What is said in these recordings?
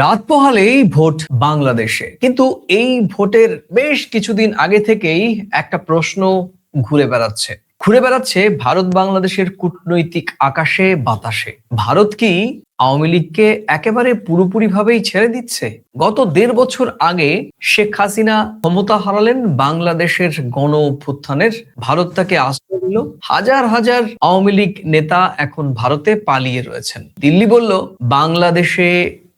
রাত পোহালেই ভোট বাংলাদেশে। কিন্তু এই ভোটের বেশ কিছুদিন আগে থেকেই একটা প্রশ্ন ঘুরে বেড়াচ্ছে। ঘুরে বেড়াচ্ছে ভারত বাংলাদেশের কূটনৈতিক আকাশে, বাতাসে। ভারত কি আওয়ামী লীগকে একেবারে পুরোপুরি ভাবেই ছেড়ে দিচ্ছে? গত দেড় বছর আগে শেখ হাসিনা ক্ষমতা হারালেন বাংলাদেশের গণ অভ্যুত্থানের ভারত তাকে আশ্রয় দিল। হাজার হাজার আওয়ামী লীগ নেতা এখন ভারতে পালিয়ে রয়েছেন। দিল্লি বলল, বাংলাদেশে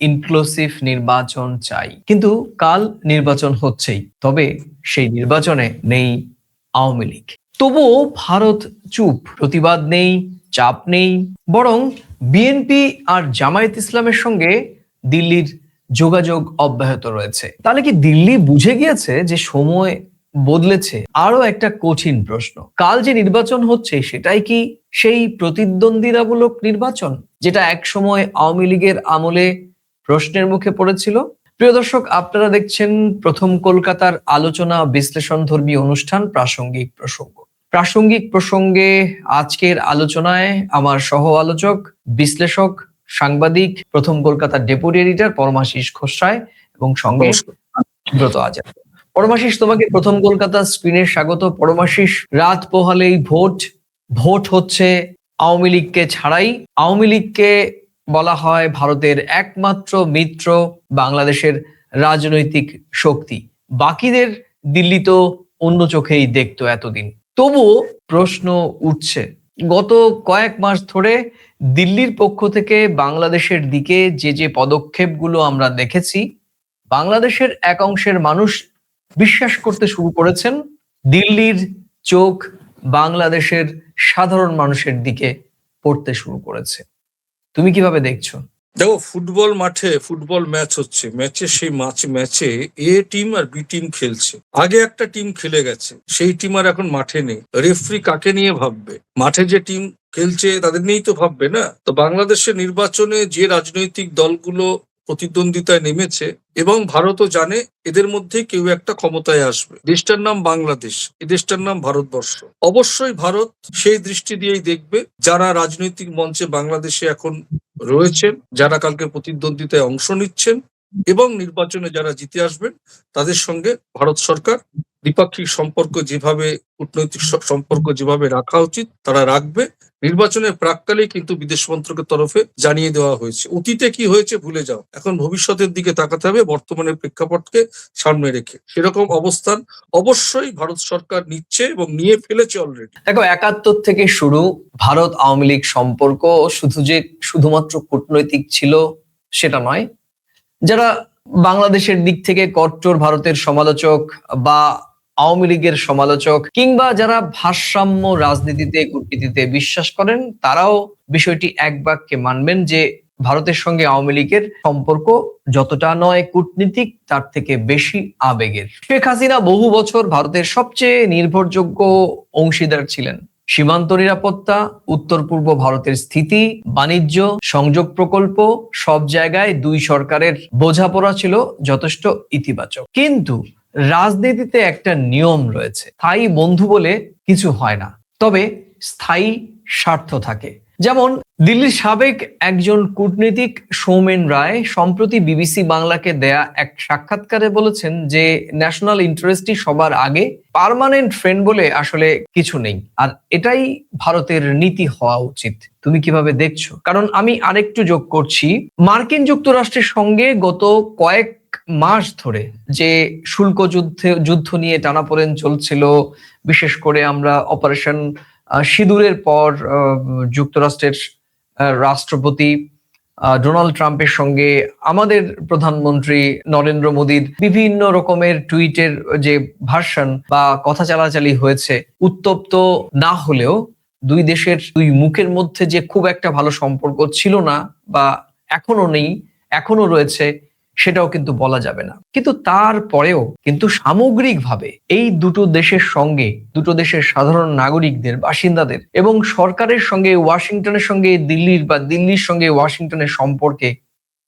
ইনক্লুসিভ নির্বাচন চাই। কিন্তু কাল নির্বাচন হচ্ছেই, তবে সেই নির্বাচনে নেই আওয়ামী লীগ। তবুও ভারত চুপ, প্রতিবাদ নেই, চাপ নেই, বরং বিএনপি আর জামায়াত ইসলামের সঙ্গে দিল্লির যোগাযোগ অব্যাহত রয়েছে। তাহলে কি দিল্লি বুঝে গিয়েছে যে সময় বদলেছে? আরও একটা কঠিন প্রশ্ন। কাল যে নির্বাচন হচ্ছে, সেটাই কি সেই প্রতিদ্বন্দ্বিতামূলক নির্বাচন, যেটা একসময় আওয়ামী লীগের আমলে প্রশ্নের মুখে পড়েছিল। প্রিয় দর্শক আপনারা দেখছেন প্রথম কলকাতার আলোচনা বিশ্লেষণ ধর্মী অনুষ্ঠান প্রাসঙ্গিক প্রসঙ্গ। প্রাসঙ্গিক প্রসঙ্গে আজকের আলোচনায় আমার সহ আলোচক বিশ্লেষক সাংবাদিক প্রথম কলকাতার ডেপুটি এডিটর পরমাশিস খোসায় এবং সঙ্গে ব্রত আচার পরমাশিস তোমাকে প্রথম কলকাতা স্ক্রিনে স্বাগত। পরমাশিস রাত পোহালেই ভোট। ভোট হচ্ছে আওয়ামী লীগকে ছাড়াই। আওয়ামী লীগকে বলা হয় ভারতের একমাত্র মিত্র বাংলাদেশের রাজনৈতিক শক্তি। বাকিদের দিল্লি তো অন্য চোখেই দেখতো এতদিন। তবুও প্রশ্ন উঠছে, গত কয়েক মাস ধরে দিল্লির পক্ষ থেকে বাংলাদেশের দিকে যে যে পদক্ষেপগুলো আমরা দেখেছি, বাংলাদেশের এক অংশের মানুষ বিশ্বাস করতে শুরু করেছেন দিল্লির চোখ বাংলাদেশের সাধারণ মানুষের দিকে পড়তে শুরু করেছে। তুমি কীভাবে দেখছ? দেখো, ফুটবল মাঠে ফুটবল ম্যাচ হচ্ছে। ম্যাচে সেই মাছ, ম্যাচে এ টিম আর বি টিম খেলছে। আগে একটা টিম খেলে গেছে। সেই টিম আর এখন মাঠে নেই। রেফরি কাকে নিয়ে ভাববে? মাঠে যে টিম খেলছে, তাদের নিয়েই তো ভাববে না? তো বাংলাদেশের নির্বাচনে যে রাজনৈতিক দলগুলো প্রতিদ্বন্দ্বিতায় নেমেছে এবং ভারতও জানে এদের মধ্যে কেউ একটা ক্ষমতায় আসবে। দেশটার নাম বাংলাদেশ, এ দেশটার নাম ভারতবর্ষ। অবশ্যই ভারত সেই দৃষ্টি দিয়েই দেখবে যারা রাজনৈতিক মঞ্চে বাংলাদেশে এখন রয়েছেন, যারা কালকে প্রতিদ্বন্দ্বিতায় অংশ নিচ্ছেন এবং নির্বাচনে যারা জিতে আসবেন, তাদের সঙ্গে ভারত সরকার দ্বিপাক্ষিক সম্পর্ক যেভাবে কূটনৈতিক সম্পর্ক যেভাবে রাখা উচিত, তারা রাখবে। নির্বাচনের প্রাককালে কিন্তু বিদেশ মন্ত্রকের তরফে জানিয়ে দেওয়া হয়েছে। অতীতে কি হয়েছে ভুলে যাও। এখন ভবিষ্যতের দিকে তাকাতে হবে, বর্তমানের প্রেক্ষাপটকে সামনে রেখে। সেরকম অবস্থান অবশ্যই ভারত সরকার নিচ্ছে এবং নিয়ে ফেলেছে অলরেডি দেখো, একাত্তর থেকে শুরু ভারত আওয়ামী লীগ সম্পর্ক শুধু যে শুধুমাত্র কূটনৈতিক ছিল সেটা নয়। যারা বাংলাদেশের দিক থেকে কট্টর ভারতের সমালোচক বা আওয়ামী লীগের সমালোচক কিংবা যারা ভারসাম্য রাজনীতিতে, কূটনীতিতে বিশ্বাস করেন, তারাও বিষয়টি এক বাক্যে মানবেন যে ভারতের সঙ্গে আওয়ামী লীগের সম্পর্ক যতটা নয় কূটনীতিক, তার থেকে বেশি আবেগের। শেখ হাসিনা বহু বছর ভারতের সবচেয়ে নির্ভরযোগ্য অংশীদার ছিলেন। সীমান্ত নিরাপত্তা, উত্তর পূর্ব ভারতের স্থিতি, বাণিজ্য, সংযোগ প্রকল্প, সব জায়গায় দুই সরকারের বোঝাপড়া ছিল যথেষ্ট ইতিবাচক। কিন্তু রাজনীতিতে একটা নিয়ম রয়েছে। স্থায়ী বন্ধু বলে কিছু হয় না। তবে স্থায়ী স্বার্থ থাকে। যেমন দিল্লির সাবেক একজন কূটনীতিক সৌমেন রায় সম্প্রতি বিবিসি বাংলাকে দেয়া এক সাক্ষাৎকারে বলেছেন যে, ন্যাশনাল ইন্টারেস্টই সবার আগে। পার্মানেন্ট ফ্রেন্ড বলে আসলে কিছু নেই। আর এটাই ভারতের নীতি হওয়া উচিত। তুমি কীভাবে দেখছ? কারণ আমি আরেকটু যোগ করছি। মার্কিন যুক্তরাষ্ট্রের সঙ্গে গত কয়েক মাস ধরে যে শুল্ক যুদ্ধে, যুদ্ধ নিয়ে টানাপোড়েন চলছিল, বিশেষ করে আমরা অপারেশন সিঁদুরের পর যুক্তরাষ্ট্রের রাষ্ট্রপতি ডোনাল্ড ট্রাম্পের সঙ্গে আমাদের প্রধানমন্ত্রী নরেন্দ্র মোদীর বিভিন্ন রকমের টুইটের যে ভার্সন বা কথা চালাচালি হয়েছে, উত্তপ্ত না হলেও দুই দেশের দুই মুখের মধ্যে যে খুব একটা ভালো সম্পর্ক ছিল না বা এখনও নেই এখনও রয়েছে সেটাও কিন্তু বলা যাবে না। কিন্তু তারপরেও কিন্তু সামগ্রিকভাবে এই দুটো দেশের সঙ্গে, দুটো দেশের সাধারণ নাগরিকদের, বাসিন্দাদের এবং সরকারের সঙ্গে, ওয়াশিংটনের সঙ্গে, দিল্লির বা দিল্লির সঙ্গে ওয়াশিংটনের সম্পর্কে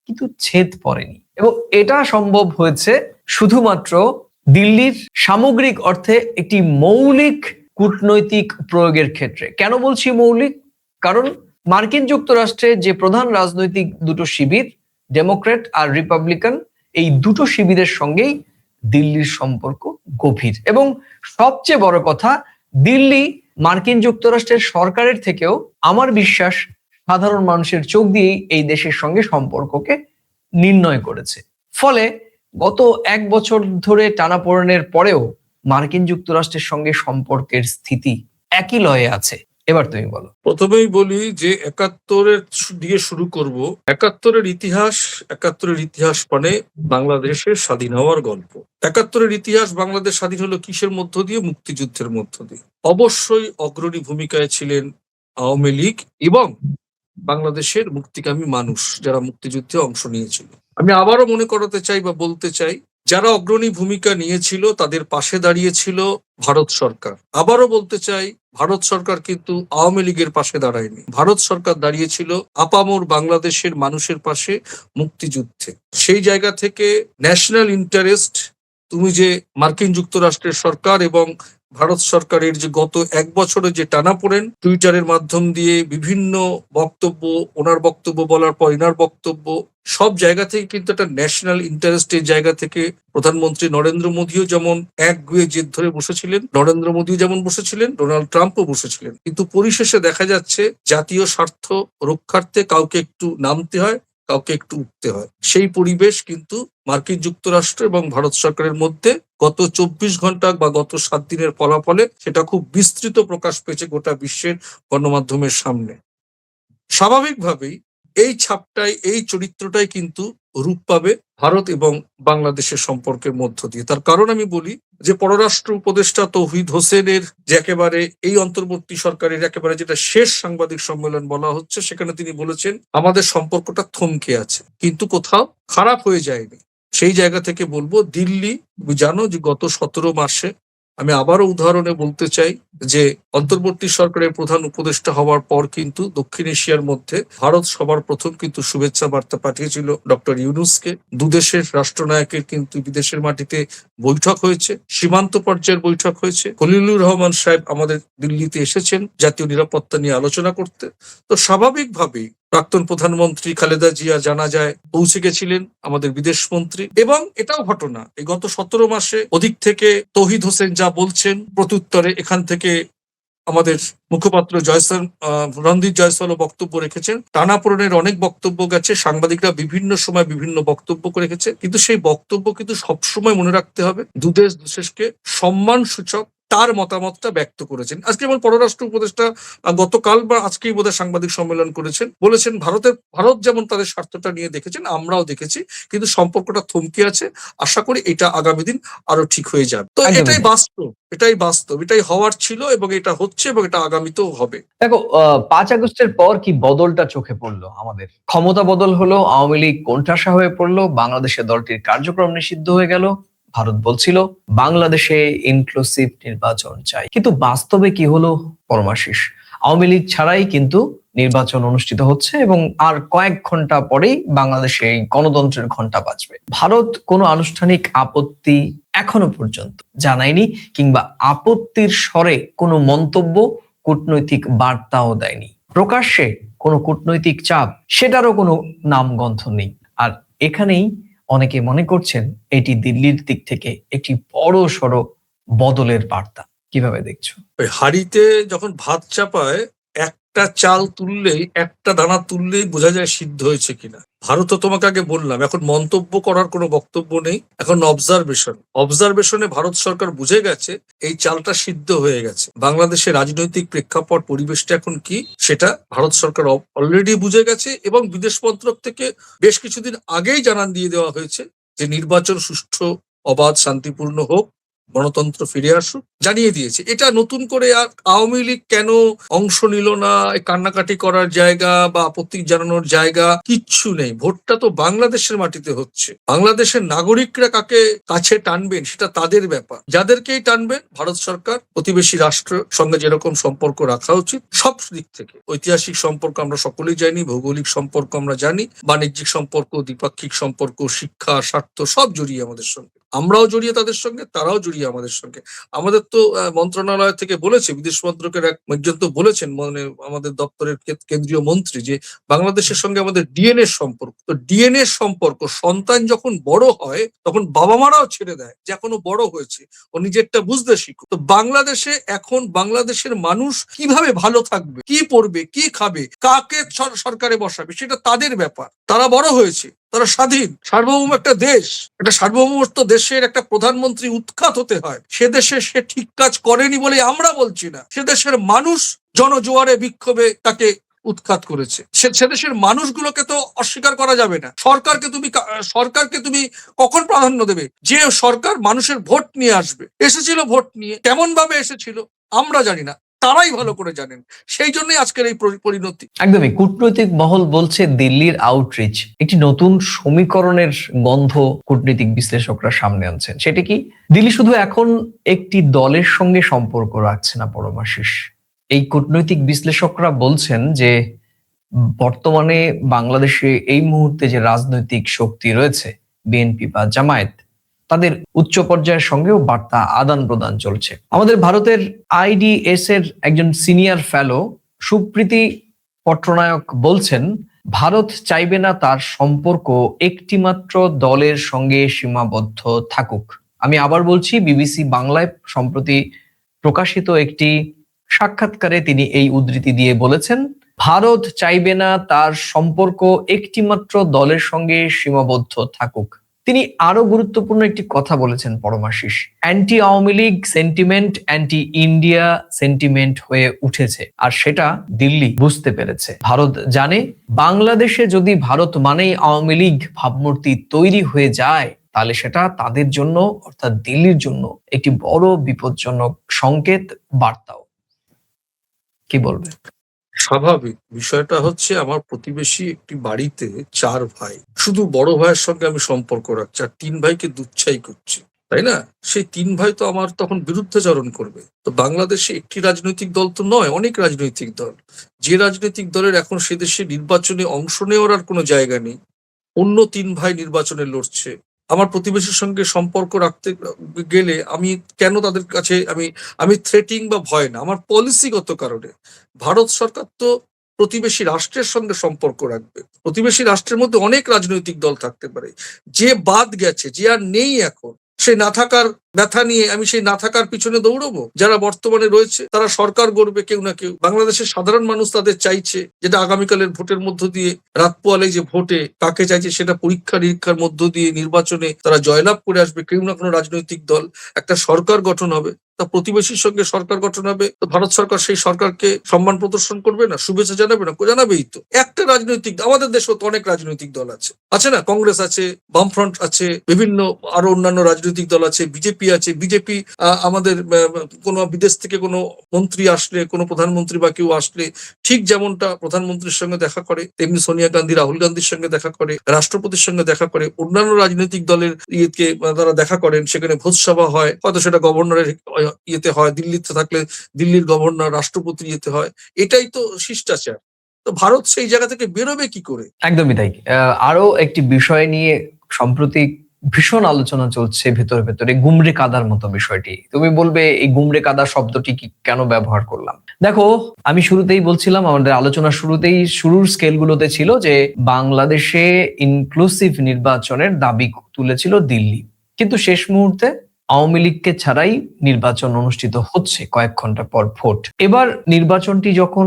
কিন্তু ছেদ পড়েনি। এবং এটা সম্ভব হয়েছে শুধুমাত্র দিল্লির সামগ্রিক অর্থে একটি মৌলিক কূটনৈতিক প্রয়োগের ক্ষেত্রে। কেন বলছি মৌলিক? কারণ মার্কিন যুক্তরাষ্ট্রে যে প্রধান রাজনৈতিক দুটো শিবির ডেমোক্র্যাট আর রিপাবলিকান এই দুটো শিবিরের সঙ্গেই দিল্লির সম্পর্ক গভীর। এবং সবচেয়ে বড় কথা, দিল্লি মার্কিন যুক্তরাষ্ট্রের সরকারের থেকেও আমার বিশ্বাস সাধারণ মানুষের চোখ দিয়েই এই দেশের সঙ্গে সম্পর্ককে নির্ণয় করেছে। ফলে গত এক বছর ধরে টানাপোড়েনের পরেও মার্কিন যুক্তরাষ্ট্রের সঙ্গে সম্পর্কের স্থিতি একই লয়ে আছে। এবার তুমি বলো। প্রথমেই বলি যে একাত্তরের দিয়ে শুরু করব। একাত্তরের ইতিহাস একাত্তরের ইতিহাস মানে বাংলাদেশের স্বাধীন হওয়ার গল্প। একাত্তরের ইতিহাস বাংলাদেশ স্বাধীন হলো কিসের মধ্য দিয়ে? মুক্তিযুদ্ধের মধ্য দিয়ে। অবশ্যই অগ্রণী ভূমিকায় ছিলেন আওয়ামী লীগ এবং বাংলাদেশের মুক্তিকামী মানুষ যারা মুক্তিযুদ্ধে অংশ নিয়েছিল। আমি আবারও মনে করাতে চাই বা বলতে চাই যারা অগ্রণী ভূমিকা নিয়েছিল তাদের পাশে দাঁড়িয়েছিল ভারত সরকার। আবারও বলতে চাই, ভারত সরকার কিন্তু আওয়ামী লীগের পাশে দাঁড়ায়নি। ভারত সরকার দাঁড়িয়েছিল আপামোর বাংলাদেশের মানুষের পাশে মুক্তিযুদ্ধে। সেই জায়গা থেকে ন্যাশনাল ইন্টারেস্ট তুমি যে মার্কিন যুক্তরাষ্ট্রের সরকার এবং ভারত সরকারের যে গত এক বছরে যে টানাপোড়েন টুইটারের মাধ্যম দিয়ে বিভিন্ন বক্তব্য, ওনার বক্তব্য বলার পর এনার বক্তব্য, সব জায়গা থেকে কিন্তু একটা ন্যাশনাল ইন্টারেস্টের জায়গা থেকে প্রধানমন্ত্রী নরেন্দ্র মোদীও যেমন এক গুয়ে জেদ ধরে বসেছিলেন, নরেন্দ্র মোদীও যেমন বসেছিলেন, ডোনাল্ড ট্রাম্পও বসেছিলেন। কিন্তু পরিশেষে দেখা যাচ্ছে জাতীয় স্বার্থ রক্ষার্থে কাউকে একটু নামতে হয় কাউকে একটু উঠতে হয়। সেই পরিবেশ কিন্তু মার্কিন যুক্তরাষ্ট্র এবং ভারত সরকারের মধ্যে গত চব্বিশ ঘণ্টা বা গত সাত দিনের ফলাফলে সেটা খুব বিস্তৃত প্রকাশ পেয়েছে গোটা বিশ্বের গণমাধ্যমের সামনে। স্বাভাবিকভাবেই এই ছাপটাই, এই চরিত্রটাই কিন্তু রূপ পাবে ভারত এবং বাংলাদেশের সম্পর্কের মধ্য দিয়ে। তার কারণ আমি বলি যে পররাষ্ট্র উপদেষ্টা তৌহিদ হোসেনের যে একেবারে এই অন্তর্বর্তী সরকারের একেবারে যেটা শেষ সাংবাদিক সম্মেলন বলা হচ্ছে, সেখানে তিনি বলেছেন, আমাদের সম্পর্কটা থমকে আছে, কিন্তু কোথাও খারাপ হয়ে যায়নি। সেই জায়গা থেকে বলব, দিল্লি, জানো যে গত সতেরো মাসে আমি আবারও উদাহরণে বলতে চাই যে অন্তর্বর্তী সরকারের প্রধান উপদেষ্টা হওয়ার পর কিন্তু দক্ষিণ এশিয়ার মধ্যে ভারত সবার প্রথম কিন্তু শুভেচ্ছা বার্তা পাঠিয়েছিল ডক্টর ইউনুসকে। দুদেশের রাষ্ট্রনায়কের কিন্তু বিদেশের মাটিতে বৈঠক হয়েছে, সীমান্ত পর্যায়ের বৈঠক হয়েছে। খলিলুর রহমান সাহেব আমাদের দিল্লিতে এসেছেন জাতীয় নিরাপত্তা নিয়ে আলোচনা করতে। তো স্বাভাবিকভাবেই প্রাক্তন প্রধানমন্ত্রী খালেদা জিয়া জানা যায় পৌঁছে গেছিলেন আমাদের বিদেশ মন্ত্রী। এবং এটাও ঘটনা, এই গত সতেরো মাসে অধিক থেকে তহিদ হোসেন যা বলছেন প্রত্যুত্তরে এখান থেকে আমাদের মুখপাত্র জয়সাল রণদীপ জয়সওয়ালও বক্তব্য রেখেছেন। টানাপোড়েনের অনেক বক্তব্য গেছে, সাংবাদিকরা বিভিন্ন সময় বিভিন্ন বক্তব্য রেখেছে। কিন্তু সেই বক্তব্য কিন্তু সবসময় মনে রাখতে হবে। দুদেশ দুশেষকে সম্মান সূচক তার মতামতটা ব্যক্ত করেছেন। আজকে যেমন পররাষ্ট্র উপদেষ্টা গতকাল বা আজকেই বোধহয় সাংবাদিক সম্মেলন করেছেন বলেছেন ভারতের ভারত যেমন তাদের স্বার্থটা নিয়ে দেখেছেন আমরাও দেখেছি কিন্তু সম্পর্কটা থমকে আছে। আশা করি এটা আগামী দিন আরও ঠিক হয়ে যাবে। তো এটাই বাস্তব এটাই বাস্তব এটাই হওয়ার ছিল এবং এটা হচ্ছে এবং এটা আগামীতেও হবে। দেখো পাঁচ আগস্টের পর কি বদলটা চোখে পড়ল আমাদের? ক্ষমতা বদল হলো আওয়ামী লীগ কোণঠাসা হয়ে পড়ল বাংলাদেশে দলটির কার্যক্রম নিষিদ্ধ হয়ে গেল ভারত বলছিল, বাংলাদেশে ইনক্লুসিভ নির্বাচন চাই। কিন্তু বাস্তবে কি হলো? পরমাশিস। আওয়ামী লীগ ছাড়াই কিন্তু নির্বাচন অনুষ্ঠিত হচ্ছে এবং আর কয়েক ঘণ্টা পরেই বাংলাদেশে গণতন্ত্রের ঘণ্টা বাজবে। ভারত কোনো আনুষ্ঠানিক আপত্তি এখনও পর্যন্ত জানায়নি কিংবা আপত্তির স্বরে কোনো মন্তব্য, কূটনৈতিক বার্তাও দেয়নি। প্রকাশ্যে কোনো কূটনৈতিক চাপ, সেটারও কোনো নামগন্ধ নেই। আর এখানেই অনেকে মনে করছেন এটি দিল্লির দিক থেকে একটি বড় সড় বদলের বার্তা। কীভাবে দেখছ? ওই হাড়িতে যখন ভাত চাপায় একটা চাল তুললেই, একটা দানা তুললেই বোঝা যায় সিদ্ধ হয়েছে কিনা। ভারত তোমাকে আগে বললাম, এখন মন্তব্য করার কোনো বক্তব্য নেই, এখন অবজারভেশন অবজারভেশনে ভারত সরকার বুঝে গেছে, এই চালটা সিদ্ধ হয়ে গেছে। বাংলাদেশের রাজনৈতিক প্রেক্ষাপট, পরিবেশটা এখন কি, সেটা ভারত সরকার অলরেডি বুঝে গেছে এবং বিদেশ মন্ত্রক থেকে বেশ কিছুদিন আগেই জানান দিয়ে দেওয়া হয়েছে যে নির্বাচন সুষ্ঠু, অবাধ, শান্তিপূর্ণ হোক। গণতন্ত্র ফিরে আসুক, জানিয়ে দিয়েছে। এটা নতুন করে আর আওয়ামী লীগ কেন অংশ নিল না? কান্নাকাটি করার জায়গা বা আপত্তি জানানোর জায়গা কিচ্ছু নেই। ভোটটা তো বাংলাদেশের মাটিতে হচ্ছে। বাংলাদেশের নাগরিকরা কাকে কাছে টানবেন সেটা তাদের ব্যাপার। যাদেরকেই টানবেন, ভারত সরকার, প্রতিবেশী রাষ্ট্র সঙ্গে যেরকম সম্পর্ক রাখা উচিত, সব দিক থেকে। ঐতিহাসিক সম্পর্ক আমরা সকলেই জানি, ভৌগোলিক সম্পর্ক আমরা জানি, বাণিজ্যিক সম্পর্ক, দ্বিপাক্ষিক সম্পর্ক, শিক্ষা, স্বার্থ সব জড়িয়ে আমাদের সঙ্গে। আমরাও জড়িয়ে তাদের সঙ্গে তারাও জড়িয়ে আমাদের সঙ্গে। আমাদের তো মন্ত্রণালয় থেকে বলেছে বিদেশ মন্ত্রকের এক তো বলেছেন মানে আমাদের দপ্তরের কেন্দ্রীয় মন্ত্রী যে বাংলাদেশের সঙ্গে আমাদের ডিএনএ সম্পর্ক তো ডিএনএ সম্পর্ক সন্তান যখন বড় হয় তখন বাবা মারাও ছেড়ে দেয় যে এখনও বড় হয়েছে ও নিজেরটা বুঝতে শিখুক। তো বাংলাদেশে এখন বাংলাদেশের মানুষ কীভাবে ভালো থাকবে কি পড়বে কি খাবে কাকে সরকারে বসাবে সেটা তাদের ব্যাপার। তারা বড় হয়েছে তারা স্বাধীন, সার্বভৌম একটা দেশ। একটা সার্বভৌমত্ব দেশের একটা প্রধানমন্ত্রী উৎখাত হতে হয়। সে দেশে সে ঠিক কাজ করেনি বলে আমরা বলছি না। সে দেশের মানুষ জনজোয়ারে, বিক্ষোভে তাকে উৎখাত করেছে। সে দেশের মানুষগুলোকে তো অস্বীকার করা যাবে না। সরকারকে তুমি সরকারকে তুমি কখন প্রাধান্য দেবে? যে সরকার মানুষের ভোট নিয়ে আসবে। এসেছিল ভোট নিয়ে। কেমন ভাবে এসেছিল? আমরা জানি না। তারাই ভালো করে জানেন। সেই জন্যই আজকের এই পরি- পরিণতি। একদমই। কূটনৈতিক মহল বলছে দিল্লির আউটরিচ একটি নতুন সমীকরণের গন্ধ কূটনৈতিক বিশ্লেষকরা সামনে আনছেন। সেটা কি? দিল্লি শুধু এখন একটি দলের সঙ্গে সম্পর্ক রাখছে না পরমাশিস এই কূটনৈতিক বিশ্লেষকরা বলছেন যে, বর্তমানে বাংলাদেশে এই মুহূর্তে যে রাজনৈতিক শক্তি রয়েছে, বিএনপি বা জামায়াত তাদের উচ্চ পর্যায়ের সঙ্গেও বার্তা আদান প্রদান চলছে। আমাদের ভারতের আইডিএস এর একজন সিনিয়র ফেলো সুপ্রীতি পট্টনায়ক বলছেন, ভারত চাইবে না তার সম্পর্ক একটিমাত্র দলের সঙ্গে সীমাবদ্ধ থাকুক। আমি আবার বলছি, বিবিসি বাংলায় সম্প্রতি প্রকাশিত একটি সাক্ষাৎকারে তিনি এই উদ্ধৃতি দিয়ে বলেছেন, ভারত চাইবে না তার সম্পর্ক একটিমাত্র দলের সঙ্গে সীমাবদ্ধ থাকুক। তিনি আরও গুরুত্বপূর্ণ একটি কথা বলেছেন Paramashis. Anti Awami League sentiment anti India sentiment হয়ে উঠেছে। আর সেটা দিল্লি বুঝতে পেরেছে। ভারত জানে, বাংলাদেশে যদি ভারত মানেই আওয়ামী লীগ ভাবমূর্তি তৈরি হয়ে যায়, তাহলে সেটা তাদের জন্য, অর্থাৎ দিল্লির জন্য, একটি বড় বিপজ্জনক সংকেত বার্তাও। কি বলবে? স্বাভাবিক বিষয়টা হচ্ছে আমার প্রতিবেশী একটি বাড়িতে চার ভাই। শুধু বড় ভাইয়ের সঙ্গে আমি সম্পর্ক রাখছি আর তিন ভাইকে দুচ্ছাই করছি, তাই না? সেই তিন ভাই তো আমার তখন বিরুদ্ধাচরণ করবে। তো বাংলাদেশে একটি রাজনৈতিক দল তো নয়, অনেক রাজনৈতিক দল। যে রাজনৈতিক দলের এখন সে দেশে নির্বাচনে অংশ নেওয়ার আর কোনো জায়গা নেই। অন্য তিন ভাই নির্বাচনে লড়ছে। আমার প্রতিবেশীর সঙ্গে সম্পর্ক রাখতে গেলে আমি কেন তাদের কাছে আমি আমি থ্রেটিং বা ভয় না, আমার পলিসিগত কারণে। ভারত সরকার তো প্রতিবেশী রাষ্ট্রের সঙ্গে সম্পর্ক রাখবে। প্রতিবেশী রাষ্ট্রের মধ্যে অনেক রাজনৈতিক দল থাকতে পারে। যে বাদ গেছে, যে আর নেই এখন সে না থাকার ব্যথা নিয়ে আমি সেই না থাকার পিছনে দৌড়বো। যারা বর্তমানে রয়েছে, তারা সরকার গড়বে কেউ না কেউ। বাংলাদেশের সাধারণ মানুষ তাদের চাইছে যেটা আগামীকালের ভোটের মধ্য দিয়ে রাত পোয়ালে যে ভোটে কাকে চাইছে সেটা পরীক্ষা নিরীক্ষার মধ্য দিয়ে নির্বাচনে তারা জয়লাভ করে আসবে। কেউ না কোনো রাজনৈতিক দল, একটা সরকার গঠন হবে। তা প্রতিবেশীর সঙ্গে সরকার গঠন হবে, তো ভারত সরকার সেই সরকারকে সম্মান প্রদর্শন করবে না, শুভেচ্ছা জানাবে না, জানাবেই তো। একটা রাজনৈতিক, আমাদের দেশেও তো অনেক রাজনৈতিক দল আছে। আছে না? কংগ্রেস আছে, বামফ্রন্ট আছে, বিভিন্ন আরও অন্যান্য রাজনৈতিক দল আছে, বিজেপি আছে, বিজেপি আমাদের কোনো বিদেশ থেকে কোনো মন্ত্রী আসলে, কোনো প্রধানমন্ত্রী বা কেউ আসলে, ঠিক যেমনটা প্রধানমন্ত্রীর সঙ্গে দেখা করে, তেমনি সোনিয়া গান্ধী, রাহুল গান্ধীর সঙ্গে দেখা করে, রাষ্ট্রপতির সঙ্গে দেখা করে, অন্যান্য রাজনৈতিক দলের ইয়েকে তারা দেখা করেন, সেখানে ভোজসভা হয়, হয়তো সেটা গভর্নরের ইয়েতে হয়, দিল্লিতে থাকলে দিল্লির গভর্নর রাষ্ট্রপতি ইয়েতে হয়, এটাই তো শিষ্টাচার। তো ভারত সেই জায়গা থেকে বেরোবে কি করে? একদমই তাই। আরও একটি বিষয় নিয়ে সম্প্রতি ভীষণ আলোচনা চলছে ভেতরে ভেতরে, গুমরে কাদার মতো বিষয়টি। তুমি বলবে, এই গুমরে কাদা শব্দটি কি কেন ব্যবহার করলাম? দেখো, আমি শুরুতেই বলছিলাম, আমাদের আলোচনা শুরুতেই, শুরুর স্কেলগুলোতে ছিল যে বাংলাদেশে ইনক্লুসিভ নির্বাচনের দাবি তুলেছিল দিল্লি। কিন্তু শেষ মুহূর্তে আওয়ামী লীগকে ছাড়াই নির্বাচন অনুষ্ঠিত হচ্ছে কয়েক ঘণ্টা পর ভোট। এবার নির্বাচনটি যখন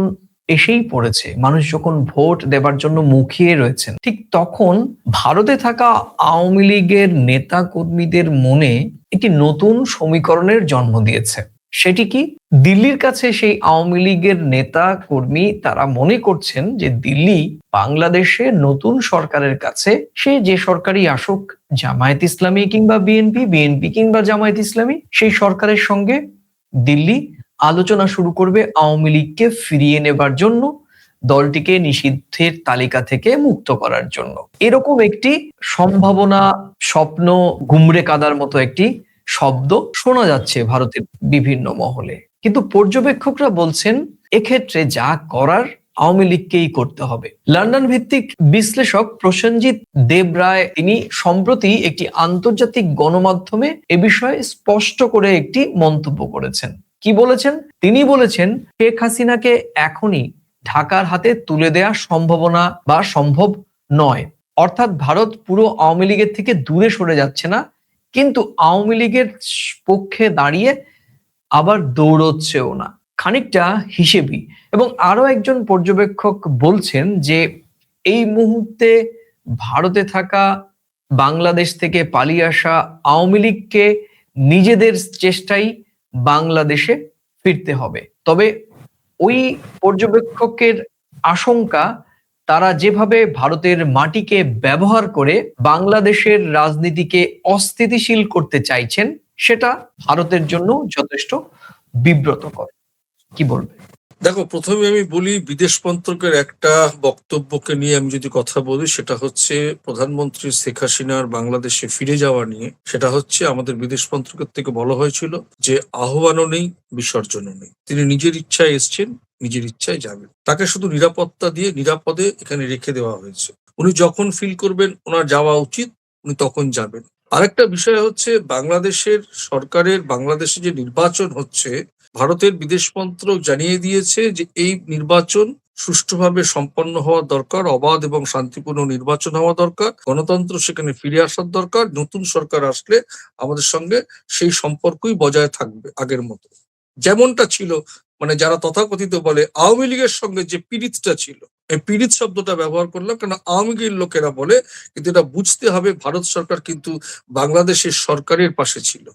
এসেই পড়েছে, মানুষ যখন ভোট দেবার জন্য মুখিয়ে রয়েছেন, ঠিক তখন ভারতে থাকা আওয়ামী লীগের নেতা কর্মীদের মনে একটি নতুন সমীকরণের জন্ম দিয়েছে। সেটি কি? দিল্লির কাছে সেই আওয়ামী লীগের নেতা, কর্মী তারা মনে করছেন যে দিল্লি বাংলাদেশে নতুন সরকারের কাছে, সে যে সরকারই আসুক, জামায়াত ইসলামী কিংবা বিএনপি বিএনপি কিংবা জামায়াত ইসলামী, সেই সরকারের সঙ্গে দিল্লি আলোচনা শুরু করবে আওয়ামী লীগকে ফিরিয়ে নেবার জন্য, দলটিকে নিষিদ্ধের তালিকা থেকে মুক্ত করার জন্য। এরকম একটি সম্ভাবনা, স্বপ্ন গুমরে কাদার মতো একটি শব্দ শোনা যাচ্ছে ভারতের বিভিন্ন মহলে। কিন্তু পর্যবেক্ষকরা বলছেন, এক্ষেত্রে যা করার আওয়ামী লীগকেই করতে হবে। লন্ডন ভিত্তিক বিশ্লেষক প্রসেনজিৎ দেবরায়, তিনি সম্প্রতি একটি আন্তর্জাতিক গণমাধ্যমে এ বিষয়ে স্পষ্ট করে একটি মন্তব্য করেছেন। কি বলেছেন? তিনি বলেছেন, শেখ হাসিনাকে এখনই ঢাকার হাতে তুলে দেয়া সম্ভাবনা বা সম্ভব নয়। অর্থাৎ ভারত পুরো আওয়ামী লীগের থেকে দূরে সরে যাচ্ছে না কিন্তু আওয়ামী লীগের পক্ষে দাঁড়িয়ে আবার দৌড়চ্ছেও না। খানিকটা হিসেবি। এবং আরও একজন পর্যবেক্ষক বলছেন যে, এই মুহূর্তে ভারতে থাকা, বাংলাদেশ থেকে পালিয়ে আসা আওয়ামী লীগকে নিজেদের চেষ্টাই বাংলাদেশে ফিরতে হবে। তবে ওই পর্যবেক্ষকের আশঙ্কা তারা যেভাবে ভারতের মাটিকে ব্যবহার করে বাংলাদেশের রাজনীতিকে অস্থিতিশীল করতে চাইছেন, সেটা ভারতের জন্য যথেষ্ট বিব্রতকর। কি বলবে? দেখো, প্রথমে আমি বলি, বিদেশ মন্ত্রকের একটা বক্তব্যকে নিয়ে আমি যদি কথা বলি, সেটা হচ্ছে প্রধানমন্ত্রী শেখ হাসিনার বাংলাদেশে ফিরে যাওয়া নিয়ে। সেটা হচ্ছে আমাদের বিদেশ মন্ত্রকের থেকে বলা হয়েছিল যে, আহ্বানও নেই, বিসর্জনও নেই। তিনি নিজের ইচ্ছায় এসছেন নিজের ইচ্ছায় যাবেন তাকে শুধু নিরাপত্তা দিয়ে নিরাপদে এখানে রেখে দেওয়া হয়েছে। উনি যখন ফিল করবেন ওনার যাওয়া উচিত, উনি তখন যাবেন। আরেকটা বিষয় হচ্ছে বাংলাদেশের সরকারের, বাংলাদেশে যে নির্বাচন হচ্ছে, ভারতের বিদেশ মন্ত্রক জানিয়ে দিয়েছে যে এই নির্বাচন সুষ্ঠুভাবে সম্পন্ন হওয়া দরকার, অবাধ এবং শান্তিপূর্ণ নির্বাচন হওয়া দরকার, গণতন্ত্র সেখানে ফিরে আসার দরকার, নতুন সরকার আসলে আমাদের সঙ্গে সেই সম্পর্কই বজায় থাকবে আগের মতো। যেমনটা ছিল মানে যারা তথাকথিত বলে আওয়ামী লীগের সঙ্গে যে পীড়িতটা ছিল, এই পীড়িত শব্দটা ব্যবহার করলাম কেন আওয়ামী লীগের লোকেরা বলে কিন্তু এটা বুঝতে হবে ভারত সরকার কিন্তু বাংলাদেশের সরকারের পাশে ছিল।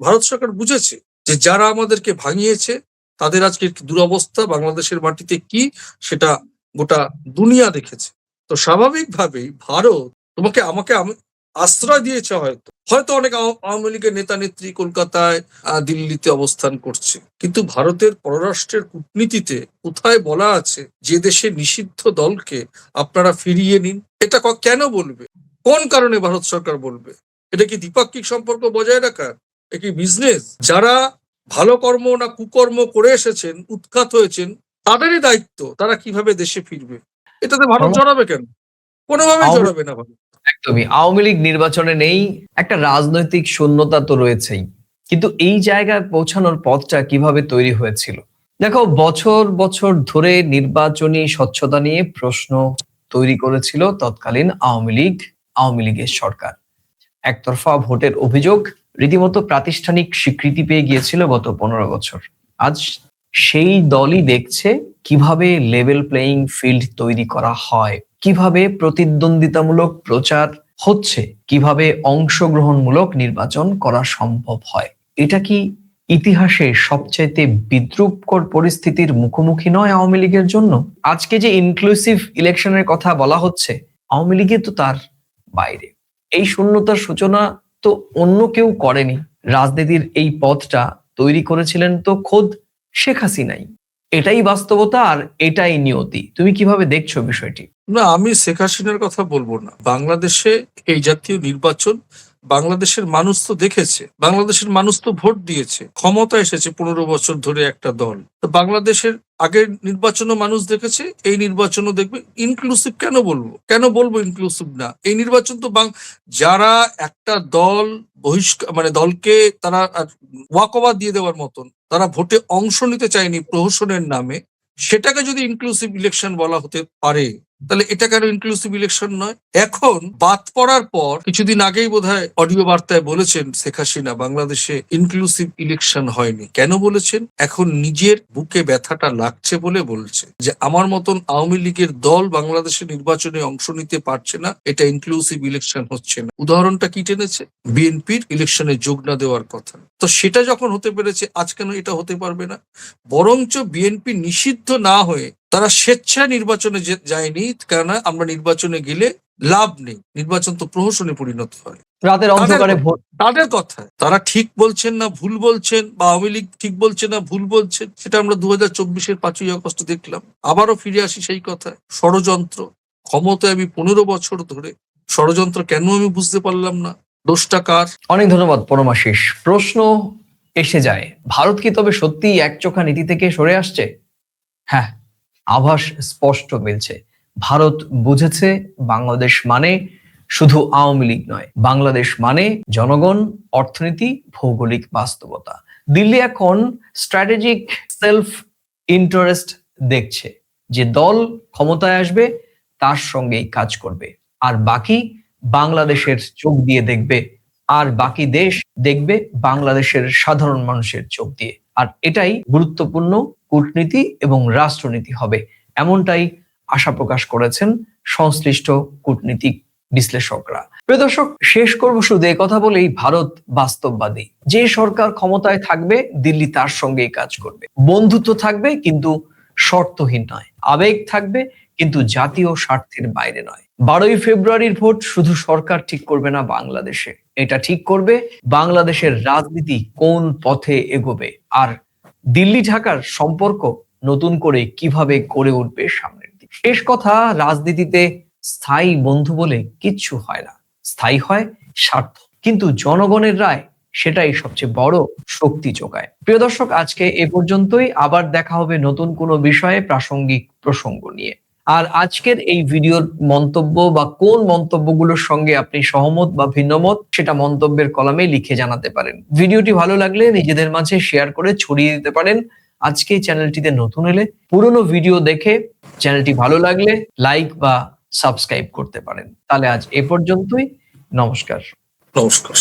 ভারত সরকার বুঝেছে যে যারা আমাদেরকে ভাঙিয়েছে, তাদের আজকে দুরবস্থা, বাংলাদেশের মাটিতে কি, সেটা গোটা দুনিয়া দেখেছে। তো স্বাভাবিকভাবেই ভারত তোমাকে আমাকে আম- আশ্রয় দিয়েছে হয়তো। হয়তো অনেক আওয়ামী লীগের নেতা নেত্রী কলকাতায় দিল্লিতে অবস্থান করছে। কিন্তু ভারতের পররাষ্ট্রের কূটনীতিতে কোথায় বলা আছে যে দেশে নিষিদ্ধ দলকে আপনারা ফিরিয়ে নিন? এটা কেন বলবে? কোন কারণে ভারত সরকার বলবে? এটা কি দ্বিপাক্ষিক সম্পর্ক বজায় রাখা এ কি বিজনেস যারা ভালো কর্ম না কুকর্ম করে এসেছেন উৎখাত হয়েছেন তাদেরই দায়িত্ব তারা কীভাবে দেশে ফিরবে? এটাতে ভারত জড়াবে কেন? কোনোভাবেই জড়াবে না ভারত। একদমই। আওয়ামী লীগ নির্বাচনে নেই, একটা রাজনৈতিক শূন্যতা তো রয়েছেই। কিন্তু এই জায়গায় পৌঁছানোর পথটা কীভাবে তৈরি হয়েছিল? দেখো, বছর বছর ধরে নির্বাচনী স্বচ্ছতা নিয়ে প্রশ্ন তৈরি করেছিল তৎকালীন আওয়ামী লীগ, আওয়ামী লীগের সরকার। একতরফা ভোটের অভিযোগ রীতিমতো প্রাতিষ্ঠানিক স্বীকৃতি পেয়ে গিয়েছিল গত পনেরো বছর। আজ সেই দলই দেখছে কীভাবে লেভেল প্লেয়িং ফিল্ড তৈরি করা হয়। কীভাবে প্রতিদ্বন্দ্বিতামূলক প্রচার হচ্ছে? কীভাবে অংশগ্রহণমূলক নির্বাচন করা সম্ভব হয়? এটা কি ইতিহাসে সবচাইতে বিদ্রুপকর পরিস্থিতির মুখোমুখি নয় আওয়ামী লীগের জন্য? আজকে যে ইনক্লুসিভ ইলেকশনের কথা বলা হচ্ছে, আওয়ামী লীগে তো তার বাইরে। এই শূন্যতার সূচনা তো অন্য কেউ করেনি। রাজনীতির এই পথটা তৈরি করেছিলেন তো খোদ শেখ হাসিনাই। এটাই বাস্তবতা আর এটাই নিয়তি। তুমি কীভাবে দেখছ বিষয়টি? না, আমি শেখ হাসিনার কথা বলব না। বাংলাদেশে এই জাতীয় নির্বাচন বাংলাদেশের মানুষ তো দেখেছে, বাংলাদেশের মানুষ তো ভোট দিয়েছে, ক্ষমতা এসেছে পনেরো বছর ধরে একটা দল। তো বাংলাদেশের আগের নির্বাচনও মানুষ দেখেছে, এই নির্বাচনও দেখবে। ইনক্লুসিভ কেন বলব? কেন বলব ইনক্লুসিভ না? এই নির্বাচন তো যারা একটা দল বহিষ্কার মানে দলকে তারা ওয়াকওভার দিয়ে দেওয়ার মতন, তারা ভোটে অংশ নিতে চায়নি প্রহসনের নামে, সেটাকে যদি ইনক্লুসিভ ইলেকশন বলা হতে পারে তাহলে এটা কেন ইনক্লুসিভ ইলেকশন নয়? এখন বাদ পড়ার পর কিছুদিন আগেই বোধহয় অডিও বার্তায় বলেছেন শেখ হাসিনা, বাংলাদেশে ইনক্লুসিভ ইলেকশন হয়নি। কেন বলেছেন? এখন নিজের বুকে ব্যথাটা লাগছে বলে বলছে যে আমার মতন আওয়ামী লীগের দল বাংলাদেশের নির্বাচনে অংশ নিতে পারছে না, এটা ইনক্লুসিভ ইলেকশন হচ্ছে না। উদাহরণটা কি টেনেছে? বিএনপির ইলেকশনে যোগ না দেওয়ার কথা। তো সেটা যখন হতে পেরেছে, আজ কেন এটা হতে পারবে না? বরঞ্চ বিএনপি নিষিদ্ধ না হয়ে তারা স্বেচ্ছা নির্বাচনে যায়নি কেননা আমরা নির্বাচনে গেলে লাভ নেই। নির্বাচন তো প্রহসনে পরিণত হয়। রাতের অন্ধকারে ভোট। তাদের কথা। তারা ঠিক বলছেন না ভুল বলছেন বা আওয়ামী লীগ ঠিক বলছে না ভুল বলছেন সেটা আমরা দু হাজার চব্বিশের পাঁচই আগস্ট দেখলাম। আবারও ফিরে আসি সেই কথায়। ষড়যন্ত্র। ক্ষমতায় আমি পনেরো বছর ধরে ষড়যন্ত্র কেন আমি বুঝতে পারলাম না। দোষটা কার? অনেক ধন্যবাদ পরমাশিস প্রশ্ন এসে যায় ভারত কি তবে সত্যি একচোখা নীতি থেকে সরে আসছে? হ্যাঁ আভাস স্পষ্ট মিলছে। ভারত বুঝেছে বাংলাদেশ মানে শুধু আওয়ামী লীগ নয়। বাংলাদেশ মানে জনগণ, অর্থনীতি, ভৌগোলিক বাস্তবতা। দিল্লি এখন স্ট্র্যাটেজিক সেলফ ইন্টারেস্ট দেখছে যে দল ক্ষমতায় আসবে, তার সঙ্গেই কাজ করবে। আর বাকি বাংলাদেশের চোখ দিয়ে দেখবে, আর বাকি দেশ দেখবে বাংলাদেশের সাধারণ মানুষের চোখ দিয়ে। আর এটাই গুরুত্বপূর্ণ কূটনীতি এবং রাষ্ট্রনীতি হবে। এমনটাই আশা প্রকাশ করেছেন সংশ্লিষ্ট কূটনীতিক বিশ্লেষকরা। প্রিয় দর্শক, শেষ করব শুধু কথা বলেই ভারত বাস্তববাদী। যে সরকার ক্ষমতায় থাকবে, দিল্লি তার সঙ্গেই কাজ করবে। বন্ধুত্ব থাকবে, কিন্তু শর্তহীন নয়। আবেগ থাকবে, কিন্তু জাতীয় স্বার্থের বাইরে নয়। বারোই ফেব্রুয়ারির ভোট শুধু সরকার ঠিক করবে না বাংলাদেশে। এটা ঠিক করবে বাংলাদেশের রাজনীতি কোন পথে এগোবে, আর দিল্লি ঢাকার সম্পর্ক নতুন করে কীভাবে গড়ে উঠবে সামনের দিকে? শেষ কথা, রাজনীতিতে স্থায়ী বন্ধু বলে কিচ্ছু হয় না। স্থায়ী হয় স্বার্থ। কিন্তু জনগণের রায় সেটাই সবচেয়ে বড় শক্তি যোগায়। প্রিয় দর্শক, আজকে এ পর্যন্তই। আবার দেখা হবে নতুন কোনো বিষয়ে প্রাসঙ্গিক প্রসঙ্গ নিয়ে। আর আজকের এই ভিডিওর মন্তব্য বা কোন মন্তব্যগুলোর সঙ্গে আপনি সহমত বা ভিন্নমত, সেটা মন্তব্যের কলামে লিখে জানাতে পারেন। ভিডিওটি ভালো লাগলে নিজেদের মাঝে শেয়ার করে ছড়িয়ে দিতে পারেন। আজকে চ্যানেলটিতে নতুন এলে পুরনো ভিডিও দেখে চ্যানেলটি ভালো লাগলে লাইক বা সাবস্ক্রাইব করতে পারেন। তাহলে আজ এ পর্যন্তই। নমস্কার। নমস্কার।